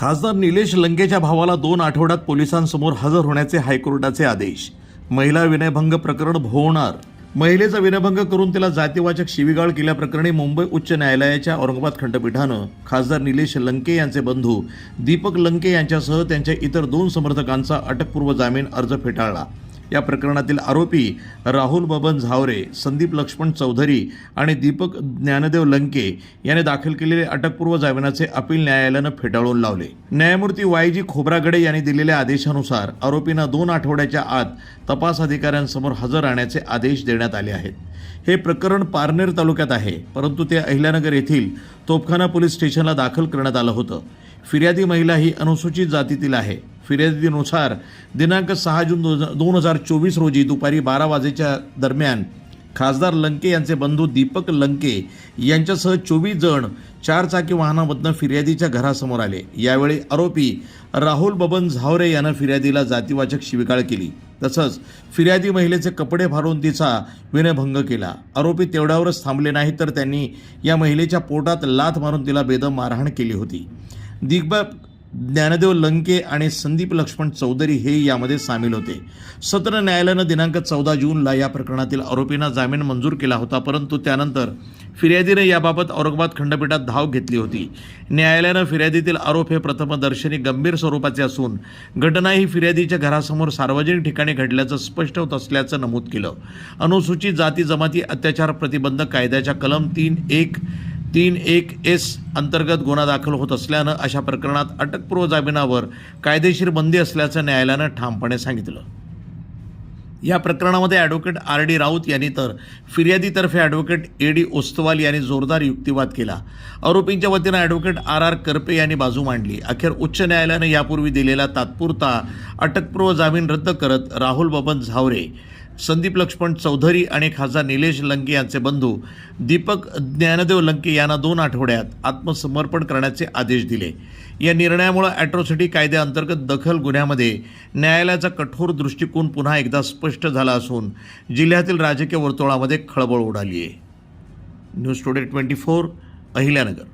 खासदार निलेश लंकेच्या भावाला दोन आठवड्यात पोलिसांसमोर हजर होण्याचे हायकोर्टाचे आदेश. महिला विनयभंग प्रकरण भोवणार. महिलेचा विनयभंग करून तिला जातीवाचक शिवीगाळ केल्याप्रकरणी मुंबई उच्च न्यायालयाच्या औरंगाबाद खंडपीठानं खासदार निलेश लंके यांचे बंधू दीपक लंके यांच्यासह त्यांच्या इतर दोन समर्थकांचा अटकपूर्व जामीन अर्ज फेटाळला. या प्रकरणातील आरोपी राहुल बबन झावरे संदीप लक्ष्मण चौधरी आणि दीपक ज्ञानदेव लंके याने दाखल केलेले अटकपूर्व जामिनाचे अपील न्यायालयानं फेटाळून लावले. न्यायमूर्ती वाय जी खोब्रागडे यांनी दिलेल्या आदेशानुसार आरोपींना दोन आठवड्याच्या आत तपास अधिकाऱ्यांसमोर हजर राहण्याचे आदेश देण्यात आले आहेत. हे प्रकरण पारनेर तालुक्यात आहे परंतु ते अहिल्यानगर येथील तोपखाना पोलीस स्टेशनला दाखल करण्यात आलं होतं. फिर्यादी महिला ही अनुसूचित जातीतील आहे. फिर्यादीनुसार दिनांक सहा जून दोन हजार चोवीस रोजी दुपारी बारा वाजेच्या दरम्यान खासदार लंके यांचे बंधू दीपक लंके यांच्यासह चोवीस जण चारचाकी वाहनामधनं फिर्यादीच्या घरासमोर आले. यावेळी आरोपी राहुल बबन झावरे यानं फिर्यादीला जातीवाचक शिविकाळ केली. तसंच फिर्यादी महिलेचे कपडे फाडून तिचा विनयभंग केला. आरोपी तेवढ्यावरच थांबले नाही तर त्यांनी या महिलेच्या पोटात लाथ मारून तिला बेदम मारहाण केली होती. दिग्बा ज्ञानदेव लंके आणि संदीप लक्ष्मण चौधरी हे यामध्ये सामील होते. सत्र न्यायालयानं दिनांक चौदा जूनला या प्रकरणातील आरोपींना जामीन मंजूर केला होता परंतु त्यानंतर फिर्यादीने याबाबत औरंगाबाद खंडपीठात धाव घेतली होती. न्यायालयानं फिर्यादीतील आरोप हे प्रथमदर्शनी गंभीर स्वरूपाचे असून घटना ही फिर्यादीच्या घरासमोर सार्वजनिक ठिकाणी घडल्याचं स्पष्ट होत असल्याचं नमूद केलं. अनुसूचित जाती जमाती अत्याचार प्रतिबंधक कायद्याच्या कलम तीन एक तीन एक एस अंतर्गत गुन्हा दाखल होत असल्यानं अशा प्रकरणात अटकपूर्व जामिनावर कायदेशीर बंदी असल्याचं न्यायालयानं ठामपणे सांगितलं. या प्रकरणामध्ये ॲडव्होकेट आर डी राऊत यांनी तर फिर्यादीतर्फे ॲडव्होकेट ए डी ओस्तवाल यांनी जोरदार युक्तिवाद केला. आरोपींच्या वतीनं ॲडव्होकेट आर आर करपे यांनी बाजू मांडली. अखेर उच्च न्यायालयानं यापूर्वी दिलेला तात्पुरता अटकपूर्व जामीन रद्द करत राहुल बबन झावरे संदीप लक्ष्मण चौधरी आणि खासदार निलेश लंके यांचे बंधू दीपक ज्ञानदेव लंके यांना दोन आठवड्यात आत्मसमर्पण करण्याचे आदेश दिले. या निर्णयामुळे ॲट्रॉसिटी कायद्याअंतर्गत दखल गुन्ह्यामध्ये न्यायालयाचा कठोर दृष्टिकोन पुन्हा एकदा स्पष्ट झाला असून जिल्ह्यातील राजकीय वर्तुळामध्ये खळबळ उडाली आहे news today twenty four Ahilyanagar.